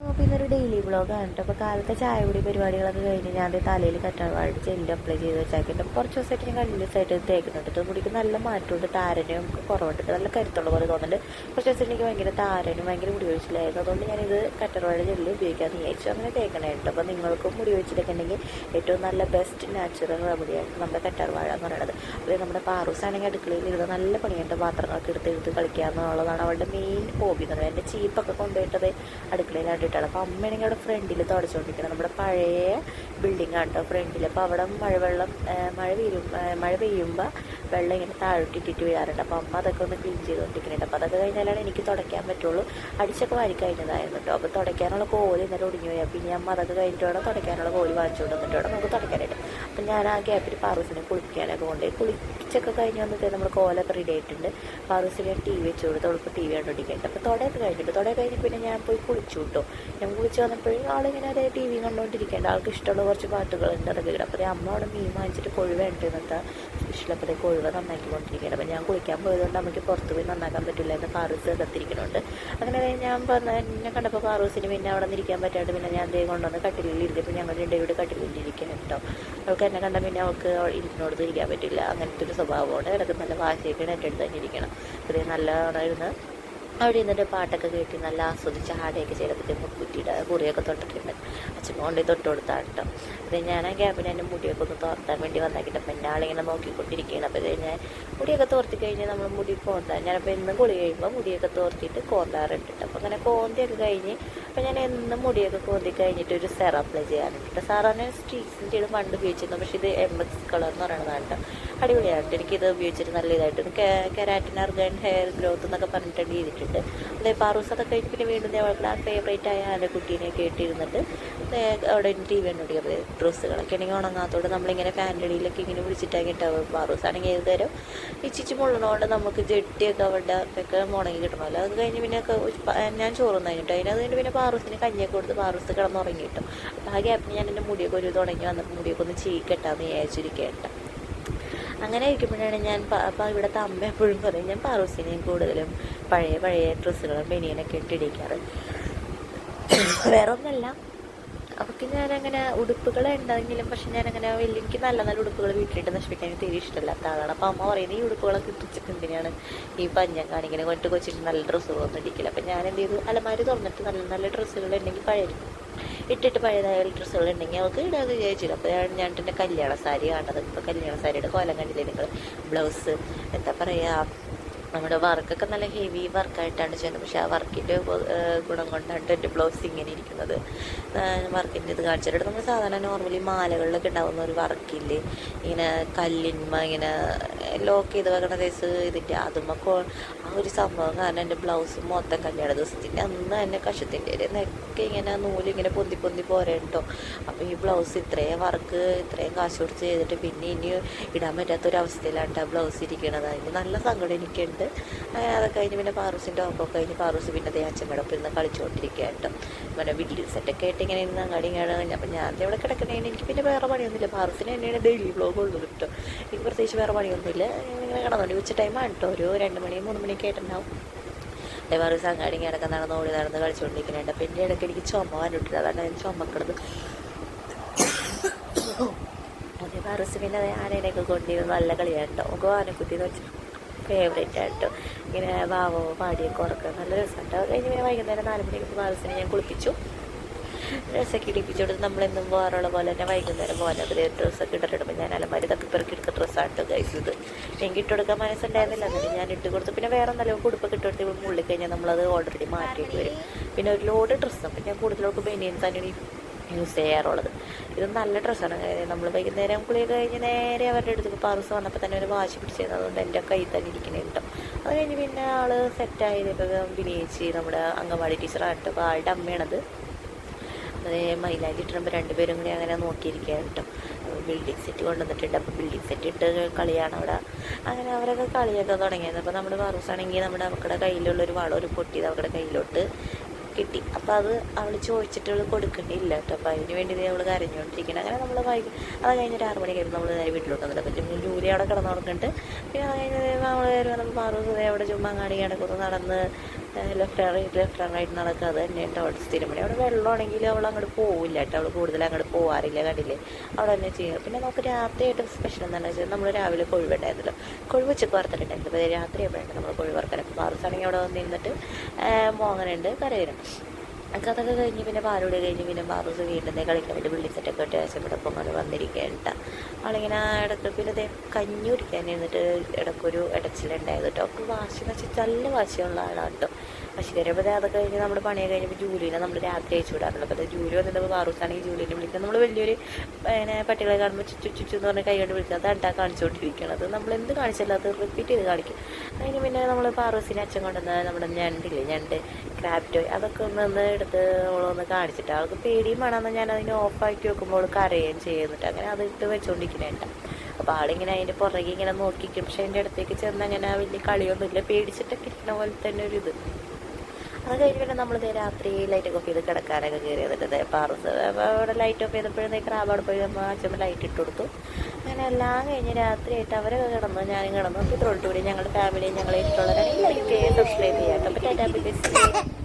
അപ്പോൾ ഇന്നൊരു ഡെയിലി വ്ളോഗാണ് കേട്ടോ അപ്പോൾ കാലത്തെ ചായ കുടി പരിപാടികളൊക്കെ കഴിഞ്ഞ് ഞാൻ തലയിൽ കറ്റാർവാഴ ജെല്ല് അപ്ലൈ ചെയ്ത് വെച്ചാക്കിയിട്ട് കുറച്ച് ദിവസമായിട്ട് ഞാൻ കണ്ടിന്യൂസ് ആയിട്ട് തേക്കുന്നുണ്ട് ഇത് മുടിക്ക് നല്ല മാറ്റമുണ്ട്. താരനും കുറവുണ്ട് നല്ല കരുത്തുള്ള പോലെ തോന്നുന്നുണ്ട്. കുറച്ച് ദിവസം എനിക്ക് ഭയങ്കര താരനും ഭയങ്കര മുടി ഒഴിച്ചിലായിരുന്നു അതുകൊണ്ട് ഞാനിത് കറ്റാർവാഴ ജെല്ല് ഉപയോഗിക്കാമെന്ന് വിചാരിച്ചു. അങ്ങനെ തേക്കണേട്ടോ. അപ്പൊ അപ്പോൾ നിങ്ങൾക്കും മുടി ഒഴിച്ചിലൊക്കെ ഏറ്റവും നല്ല ബെസ്റ്റ് നാച്ചുറൽ റെമഡിയാണ് നമ്മുടെ കറ്റാർവാഴ എന്ന് പറയുന്നത്. അത് നമ്മുടെ പാറൂസ് ആണെങ്കിൽ അടുക്കളയിൽ ഇരുന്ന് നല്ല പണിയുണ്ട്. പാത്രങ്ങളൊക്കെ എടുത്ത് എടുത്ത് കളിക്കുക എന്നുള്ളതാണ് അവളുടെ മെയിൻ ഹോബി എന്ന് പറയുന്നത്. എന്റെ ചീപ്പൊക്കെ കൊണ്ടുപോയിട്ടത് അടുക്കളയിലാണ്ട് ഇട്ടാണ് അപ്പോൾ അമ്മയാണെങ്കിൽ അവിടെ ഫ്രണ്ടിൽ തുടച്ചുകൊണ്ടിരിക്കണം നമ്മുടെ പഴയ ബിൽഡിംഗ് ആണ് കേട്ടോ ഫ്രണ്ടിൽ അപ്പോൾ അവിടെ മഴവെള്ളം മഴ പെയ്യും മഴ പെയ്യുമ്പോൾ വെള്ളം ഇങ്ങനെ താഴോട്ടിട്ടിട്ട് വീഴാറുണ്ട്. അപ്പോൾ അമ്മ അതൊക്കെ ഒന്ന് ക്ലീൻ ചെയ്തുകൊണ്ടിരിക്കുന്നുണ്ട് അപ്പോൾ അതൊക്കെ കഴിഞ്ഞാലാണ് എനിക്ക് തുടയ്ക്കാൻ പറ്റുള്ളൂ. അടിച്ചൊക്കെ വാരി കഴിഞ്ഞതായിരുന്നു കേട്ടോ. അപ്പോൾ തുടയ്ക്കാനുള്ള കോൽ ഇന്നലെ ഒടിഞ്ഞു പോയി. പിന്നെ അമ്മ അതൊക്കെ കഴിഞ്ഞിട്ട് വേണം തുടയ്ക്കാനുള്ള കോൽ വാങ്ങിച്ചുകൊണ്ട് വേണം നമുക്ക് തുടയ്ക്കാനായിട്ട്. അപ്പോൾ ഞാൻ ആ ഗ്യാപ്പിൽ പാറൂസിനെ കുളിപ്പിക്കാനൊക്കെ കൊണ്ടുപോയി കുളിച്ചൊക്കെ കഴിഞ്ഞ് വന്നിട്ട് നമ്മൾ കോലൊക്കെ റെഡി ആയിട്ടുണ്ട്. പാറൂസിന് ടി വി വെച്ച്. കൊടുത്തു അവൾക്ക് ടി വി കണ്ടുപിടിക്കുന്നുണ്ട് അപ്പോൾ തുടയൊക്കെ കഴിഞ്ഞിട്ട് തുട കഴിഞ്ഞ് പിന്നെ ഞാൻ പോയി കുളിച്ചു കേട്ടോ ഞാൻ കുളിച്ച് വന്നപ്പോഴും ആളിങ്ങനെ അതേ ടി വി കണ്ടുകൊണ്ടിരിക്കേണ്ട ആൾക്ക് ഇഷ്ടമുള്ള കുറച്ച് പാട്ടുകളുണ്ട് അതൊക്കെ കിട്ടും. അപ്പോൾ അമ്മ അവിടെ മീൻ വാങ്ങിച്ചിട്ട് കൊഴുവ ഉണ്ട് എന്നിട്ട് സ്പെഷ്യലപ്പോൾ അതേ കൊഴുവ നന്നാക്കിക്കൊണ്ടിരിക്കുകയാണ് അപ്പോൾ ഞാൻ കുളിക്കാൻ പോയതുകൊണ്ട് നമുക്ക് പുറത്ത് പോയി നന്നാക്കാൻ പറ്റില്ല എന്ന് പാറൂസ് കത്തിരിക്കുന്നുണ്ട് അങ്ങനെ ഞാൻ പറഞ്ഞ എന്നെ കണ്ടപ്പോൾ പാറൂസിന് പിന്നെ അവിടെ നിന്നിരിക്കാൻ പറ്റാണ്ട് പിന്നെ ഞാൻ ദേ കൊണ്ടുവന്ന് കട്ടിലിൽ ഇരുത്തിയപ്പോൾ ഞങ്ങൾ രണ്ടുപേരും കട്ടിലിൽ ഇരിക്കണം കേട്ടോ അവൾക്ക് എന്നെ കണ്ടാൽ പിന്നെ അവൾക്ക് ഇരുന്നോട് ഇരിക്കാൻ പറ്റില്ല. അങ്ങനത്തെ ഒരു സ്വഭാവമാണ്. ഇടയ്ക്ക് നല്ല വാശിയൊക്കെയാണ് എന്റെ അടുത്ത് തന്നെ ഇരിക്കണം ഇത്രയും നല്ലതാണ് ഇരുന്ന് അവിടെ ഇരുന്നിട്ട് പാട്ടൊക്കെ കേട്ടി നല്ല ആസ്വദിച്ച് ആടയൊക്കെ ചെയ്തപ്പോഴത്തേക്കും മുക്കുറ്റിയുടെ കുറിയൊക്കെ തൊട്ടിട്ടുണ്ട്. അച്ഛൻ കൊണ്ട് തൊട്ട് കൊടുത്താണ് കേട്ടോ അത് ഞാൻ ആ ഗ്യാപ്പിന് എന്റെ മുടിയൊക്കെ ഒന്ന് തോർത്താൻ വേണ്ടി വന്നേക്കിട്ട്. അപ്പം എന്റെ ആളിങ്ങനെ നോക്കിക്കൊണ്ടിരിക്കുകയാണ്. അപ്പോൾ ഞാൻ മുടിയൊക്കെ തോർത്തി കഴിഞ്ഞ് നമ്മൾ മുടി കോന്താൻ. ഞാനപ്പോൾ എന്നും കുളി കഴിയുമ്പോൾ മുടിയൊക്കെ തോർത്തിയിട്ട് കോന്താറുണ്ട് അപ്പോൾ അങ്ങനെ കോന്തിയൊക്കെ കഴിഞ്ഞ് അപ്പോൾ ഞാൻ എന്നും മുടിയൊക്കെ കോന്തി കഴിഞ്ഞിട്ട് ഒരു സെറ അപ്ലൈ ചെയ്യാറുണ്ട് കേട്ടോ സാറാണ് സ്ട്രീക്സിന്റെ പണ്ട് ഉപയോഗിച്ചിരുന്നു. പക്ഷേ ഇത് എം എക്സ് കളർ എന്ന് പറയുന്നതാണ് കേട്ടോ അടിപൊളിയാണ് എനിക്കിത് ഉപയോഗിച്ചിട്ട് നല്ല ഇതായിട്ട്. കെരാറ്റിൻ അർഗൻ ഹെയർ ഗ്രോത്ത് എന്നൊക്കെ പറഞ്ഞിട്ട് ചെയ്തിട്ടുണ്ട്. അതേ പാറൂസ് അതൊക്കെ കഴിഞ്ഞ് പിന്നെ വീണ്ടും അവളുടെ ഫേവറേറ്റ് ആയ ആന്റെ കുട്ടീനെ കേട്ടിരുന്നിട്ട് അവിടെ ടി വി കണ്ടുപിടിക്കുക ഡ്രസ്സുകളൊക്കെ ആണെങ്കിൽ ഉണങ്ങാത്തോടെ നമ്മളിങ്ങനെ ഫാന്റെ ഇങ്ങനെ വിളിച്ചിട്ടാണ് ഉണ്ടാവും പാറൂസ്. ആണെങ്കിൽ ഏത് നേരം ഇച്ചിച്ച് മുള്ളണോണ്ട് നമുക്ക് ജെട്ടിയൊക്കെ അവളുടെ ഒക്കെ ഉണങ്ങി കിട്ടണമല്ലോ അത് കഴിഞ്ഞ് പിന്നെ ഞാൻ ചോറുന്ന് കഴിഞ്ഞിട്ട് അതിനത് കഴിഞ്ഞ് പിന്നെ പാറൂസിന് കഞ്ഞിയൊക്കെ കൊടുത്ത് പാറൂസ് കിടന്നുറങ്ങി കിട്ടും. അപ്പോൾ ആ ഗ്യാപ്പിന് ഞാൻ എന്റെ മുടിയൊക്കെ ഒരു തുടങ്ങി വന്നപ്പോൾ മുടിയൊക്കെ ഒന്ന് ചീ വിചാരിച്ചിരിക്കട്ടെ അങ്ങനെ ഇരിക്കുമ്പോഴാണ് ഞാൻ അപ്പോൾ അപ്പം ഇവിടുത്തെ അമ്മ എപ്പോഴും പറയും ഞാൻ പാറൂസിനെയും കൂടുതലും പഴയ പഴയ ഡ്രസ്സുകളും ബനിയനൊക്കെ ഇട്ടിടിക്കാറ് വേറൊന്നല്ല. അവർക്ക് ഞാനങ്ങനെ ഉടുപ്പുകൾ ഉണ്ടെങ്കിലും പക്ഷെ ഞാനങ്ങനെ വലിയ എനിക്ക് നല്ല നല്ല ഉടുപ്പുകൾ വീട്ടിലിട്ട് നശിപ്പിക്കാൻ തീരെ ഇഷ്ടമില്ലാത്ത ആളാണ്. അപ്പോൾ അമ്മ പറയുന്നത് ഈ ഉടുപ്പുകളൊക്കെ ഇട്ടിച്ചിട്ട് എന്തിനാണ് ഈ പഞ്ഞം കാണിക്കുന്നത് കൊണ്ട് കൊച്ചിട്ട് നല്ല ഡ്രസ്സുകളൊന്നും ഇടിക്കില്ല. അപ്പം ഞാൻ എന്ത് ചെയ്തു? അലമാരി തുറന്നിട്ട് നല്ല നല്ല ഡ്രസ്സുകൾ ഉണ്ടെങ്കിൽ പഴയ ഇട്ടിട്ട് പഴയതായ ഡ്രസ്സുകൾ ഉണ്ടെങ്കിൽ അവൾക്ക് ഇടാതെ വിചാരിച്ചില്ല. അപ്പോൾ ഞാൻ എന്റെ കല്യാണ സാരി കാണുന്നത്. ഇപ്പോൾ കല്യാണ സാരിയുടെ കോലം കണ്ടില്ലേ നിങ്ങൾ ബ്ലൗസ് എന്താ പറയുക നമ്മുടെ വർക്കൊക്കെ നല്ല ഹെവി വർക്കായിട്ടാണ് ചെയ്യുന്നത്. പക്ഷേ ആ വർക്കിന്റെ ഗുണം കൊണ്ടാണ് എന്റെ ബ്ലൗസ് ഇങ്ങനെ ഇരിക്കുന്നത്. വർക്കിന്റെ ഇത് കാണിച്ചിട്ട് നമ്മൾ സാധാരണ നോർമലി മാലകളിലൊക്കെ ഉണ്ടാകുന്ന ഒരു വർക്കില്ലേ? ഇങ്ങനെ കല്ലിന്മ ഇങ്ങനെ ലോക്ക് ചെയ്ത് വെക്കണ കേസ് ഇതിന്റെ അതുമ്മ ആ ഒരു സംഭവം കാരണം എന്റെ ബ്ലൗസ് മൊത്തം കല്യാണ ദിവസത്തിന്റെ അന്ന് തന്നെ കഷത്തിന്റെ നെക്ക് ഇങ്ങനെ നൂലിങ്ങനെ പൊന്തി പൊന്തി പോരെ കേട്ടോ അപ്പോൾ ഈ ബ്ലൗസ് ഇത്രയും വർക്ക് ഇത്രയും കാശ് കൊടുത്ത് ചെയ്തിട്ട് പിന്നെ ഇനി ഇടാൻ പറ്റാത്തൊരവസ്ഥയിലാണ് ആ ബ്ലൗസ് ഇരിക്കണത്. അതിന് നല്ല സങ്കടം എനിക്കുണ്ട്. അങ്ങനെ അതൊക്കെ കഴിഞ്ഞ് പിന്നെ പാറൂസിന്റെ ഒക്കെ കഴിഞ്ഞ് പാറൂസ് പിന്നെ അതേ അച്ഛമ്മയുടെ ഒപ്പം ഇരുന്ന് കളിച്ചുകൊണ്ടിരിക്കുക കേട്ടോ. പിന്നെ വീട്ടിൽ സെറ്റൊക്കെ ആയിട്ട് ഇങ്ങനെ ഇരുന്ന് അങ്ങാടി ഇങ്ങനെ അപ്പം ഞാൻ അവിടെ കിടക്കണേന് എനിക്ക് പിന്നെ വേറെ പണിയൊന്നുമില്ല. പാറൂസിന് തന്നെയാണ് ഡെയിലി വ്ളോഗ് ഉള്ളത് കേട്ടോ. എനിക്ക് പ്രത്യേകിച്ച് വേറെ പണിയൊന്നുമില്ല. ഇങ്ങനെ കിടന്നുണ്ട് ഉച്ച ടൈമാണ് കേട്ടോ. ഒരു രണ്ട് മണി മൂന്ന് മണിയൊക്കെ ആയിട്ടുണ്ടാവും. അങ്ങാടി ഇങ്ങനെ ഇടയ്ക്ക് നടന്ന് ഓടി നടന്ന് കളിച്ചുകൊണ്ടിരിക്കുന്നുണ്ട് അപ്പം എന്റെ ഇടയ്ക്ക് എനിക്ക് ചുമ കണ്ടിട്ടില്ല അതാണ് ഞാൻ ചുമക്കണത്. അതേ പാറൂസ് പിന്നെ അതേ ആനേനെയൊക്കെ കൊണ്ടിരുന്ന് നല്ല കളിയാണ് കേട്ടോ. നമുക്ക് ആനക്കുട്ടി എന്ന് വെച്ചാൽ ഫേവറേറ്റ് ആയിട്ട് ഇങ്ങനെ വാവോ പാടിയൊക്കെ ഉറക്കുക നല്ല രസമുണ്ട്. അത് കഴിഞ്ഞ് വൈകുന്നേരം നാല് മണിക്ക് ബാലസിനെ ഞാൻ കുളിപ്പിച്ചു. ഡ്രസ്സൊക്കെ ഇടിപ്പിച്ചു കൊടുത്ത് നമ്മളെന്നും പോകാറുള്ള പോലെ തന്നെ വൈകുന്നേരം പോലെ അതിൽ ഡ്രസ്സൊക്കെ ഇട്ടിടുമ്പോൾ ഞാൻ അലമാരി തപ്പി പെറുക്കി എടുത്ത ഡ്രസ്സാട്ടോ ഗൈസ് ഇത്. എനിക്ക് ഇട്ട് കൊടുക്കാൻ മനസ്സുണ്ടായിരുന്നില്ല. എന്നിട്ട് ഞാൻ ഇട്ട് കൊടുത്തു. പിന്നെ വേറെ നല്ല ഉടുപ്പൊക്കെ ഇട്ട് കൊടുത്ത് ഇവിടെ മുള്ളിൽ കഴിഞ്ഞാൽ നമ്മളത് ഓൾറെഡി മാറ്റിയിട്ട് വരും. പിന്നെ ഒരു ലോഡ് ഡ്രസ്സും പിന്നെ കൂടുതലോട്ട് ബനിയൻ തന്നെയാണ് യൂസ് ചെയ്യാറുള്ളത്. ഇത് നല്ല ഡ്രസ്സാണ് നമ്മൾ വൈകുന്നേരം കുളിയൊക്കെ കഴിഞ്ഞ് നേരെ അവരുടെ അടുത്തേക്ക് പാർസ് വന്നപ്പോൾ തന്നെ ഒരു വാശി പിടിച്ചിരുന്നത് അതുകൊണ്ട് എന്റെ കയ്യിൽ തന്നെ ഇരിക്കണേ കേട്ടോ. അത് കഴിഞ്ഞ് പിന്നെ ആൾ സെറ്റായപ്പോൾ വിനയിച്ച് നമ്മുടെ അംഗൻവാടി ടീച്ചറാണ് കേട്ടോ അപ്പോൾ ആളുടെ അമ്മയാണത്. അതേ മൈലാഞ്ചി ഇട്ടുമ്പോൾ രണ്ടുപേരും കൂടി അങ്ങനെ നോക്കിയിരിക്കുകയാണ് കേട്ടോ. ബിൽഡിംഗ് സെറ്റ് കൊണ്ടുവന്നിട്ടുണ്ട്. അപ്പോൾ ബിൽഡിംഗ് സെറ്റ് ഇട്ട് കളിയാണ് അവിടെ. അങ്ങനെ അവരൊക്കെ കളിയൊക്കെ തുടങ്ങിയത്. അപ്പോൾ നമ്മുടെ പാറൂസാണെങ്കിൽ നമ്മുടെ അവക്കടെ കയ്യിലുള്ളൊരു വളം ഒരു പൊട്ടിയത് അവക്കടെ കയ്യിലോട്ട് കിട്ടി. അപ്പോൾ അത് അവൾ ചോദിച്ചിട്ട് അവൾ കൊടുക്കണ്ടില്ല കേട്ടോ. അപ്പോൾ അതിന് വേണ്ടി അവൾ കരഞ്ഞുകൊണ്ടിരിക്കണം. അങ്ങനെ നമ്മൾ വൈകി അത് കഴിഞ്ഞിട്ട് ആറ് മണി കഴിയുമ്പോൾ നമ്മൾ നേരെ വീട്ടിലോട്ട് വന്നില്ല പറ്റും ജൂലി അവിടെ കിടന്നു തുടങ്ങിയിട്ട് പിന്നെ അത് കഴിഞ്ഞ് നമ്മൾ വന്നപ്പോൾ പാറൂസ് ദേ അവിടെ ചുമ്മാ അങ്ങാടി കിടക്കുന്നു നടന്ന് left right left and right നടക്കുക അത് തന്നെ ഉണ്ട് അവിടെ സ്ഥിരം. പണി അവിടെ വെള്ളമാണെങ്കിൽ അവൾ അങ്ങോട്ട് പോവില്ല കേട്ടോ. അവൾ കൂടുതൽ അങ്ങോട്ട് പോകാറില്ല കണ്ടില്ലേ? അവിടെ തന്നെ ചെയ്യുക. പിന്നെ നമുക്ക് രാത്രിയായിട്ട് സ്പെഷ്യൽ എന്താണെന്ന് വെച്ചാൽ നമ്മൾ രാവിലെ കൊഴുവുണ്ടായിരുന്നല്ലോ കൊഴുവ് ഉച്ചയ്ക്ക് വറുത്തിട്ടുണ്ടായിരുന്നു അപ്പോൾ രാത്രി എപ്പോഴാണ് നമ്മൾ കൊഴുവ് വറുക്കാൻ അപ്പോൾ ബാറുസാണെങ്കിൽ അവിടെ വന്ന് നിന്നിട്ട് മോങ്ങനുണ്ട് കരയുന്നുണ്ട് എനിക്ക് അതൊക്കെ കഴിഞ്ഞ് പിന്നെ പാലൂടെ കഴിഞ്ഞ് പിന്നെ ബാറൂസ് വീണ്ടും ദേ കളിക്കാൻ വേണ്ടി വിളിച്ചിട്ടൊക്കെ ശേഷം ഇവിടെ പൊങ്ങാൻ വന്നിരിക്കേണ്ട ആളിങ്ങനെ ഇടയ്ക്ക് പിന്നെ അതേ കഞ്ഞി കുടിക്കാൻ ഇരുന്നിട്ട് ഇടയ്ക്കൊരു ഇടച്ചിലുണ്ടായത് കേട്ടോ. അവൾക്ക് വാശി എന്ന് വെച്ചാൽ നല്ല വാശിയുള്ള ആളാണ് കേട്ടോ. കഴിയുമ്പോൾ ദേ അതൊക്കെ കഴിഞ്ഞ് നമ്മുടെ പണിയൊക്കെ കഴിഞ്ഞപ്പോൾ ജൂലിനെ നമ്മൾ രാത്രി അയച്ചു വിടാറുണ്ട്. അപ്പോൾ ജൂലി വന്നിട്ട് വാറൂസാണെങ്കിൽ ജൂലിനെ വിളിക്കുന്നത് നമ്മൾ വലിയൊരു പിന്നെ പട്ടികളെ കാണുമ്പോൾ ചുച്ചു ചുച്ചു എന്ന് പറഞ്ഞ് കൈ കൊണ്ട് വിളിക്കുക അത് അണ്ടാ കാണിച്ചുകൊണ്ടിരിക്കുന്നത് നമ്മൾ എന്ത് കാണിച്ചാലും അത് റിപ്പീറ്റ് ചെയ്ത് കാണിക്കും. അതിന് പിന്നെ നമ്മൾ പാറൂസിനെ അച്ഛൻ കൊണ്ടുവന്ന നമ്മുടെ ഞണ്ടില്ലേ ഞണ്ട് ക്രാബ് ടോയ് അതൊക്കെ ഒന്ന് ഒന്ന് എടുത്ത് ഓളൊന്ന് കാണിച്ചിട്ട് അവൾക്ക് പേടിയും വേണമെന്ന് ഞാൻ അതിനെ ഓഫാക്കി വെക്കുമ്പോൾ അവൾ കരയുകയും ചെയ്യുന്നുണ്ട് അങ്ങനെ അത് ഇട്ട് വെച്ചുകൊണ്ടിരിക്കുന്നുണ്ട് അപ്പോൾ ആളിങ്ങനെ അതിന്റെ പുറകെ ഇങ്ങനെ നോക്കിക്കും. പക്ഷെ അതിന്റെ അടുത്തേക്ക് ചെന്ന് അങ്ങനെ വലിയ കളിയൊന്നുമില്ല. പേടിച്ചിട്ടൊക്കെ ഇരിക്കണ പോലെ തന്നെ ഒരു ഇത്. അത് കഴിഞ്ഞ് പിന്നെ നമ്മൾ രാത്രി ലൈറ്റ് ഒക്കെ ഓഫ് ചെയ്ത് കിടക്കാനൊക്കെ കയറി വന്നിട്ട് പാറസ് അവിടെ ലൈറ്റ് ഓഫ് ചെയ്തപ്പോഴത്തേക്ക് അവിടെ പോയി നമ്മൾ അച്ഛമ്മ ലൈറ്റ് ഇട്ട് കൊടുത്തു. അങ്ങനെ എല്ലാം കഴിഞ്ഞ് രാത്രിയായിട്ട് അവരൊക്കെ കിടന്നു ഞാനും കിടന്നു. ഇത്രയോട്ടുകൂടി ഞങ്ങളുടെ ഫാമിലിയും ഞങ്ങളെ ഇഷ്ടമുള്ളവരെ ചെയ്യുക സബ്സ്ക്രൈബ് ചെയ്യാം. അപ്പം ടാറ്റാ.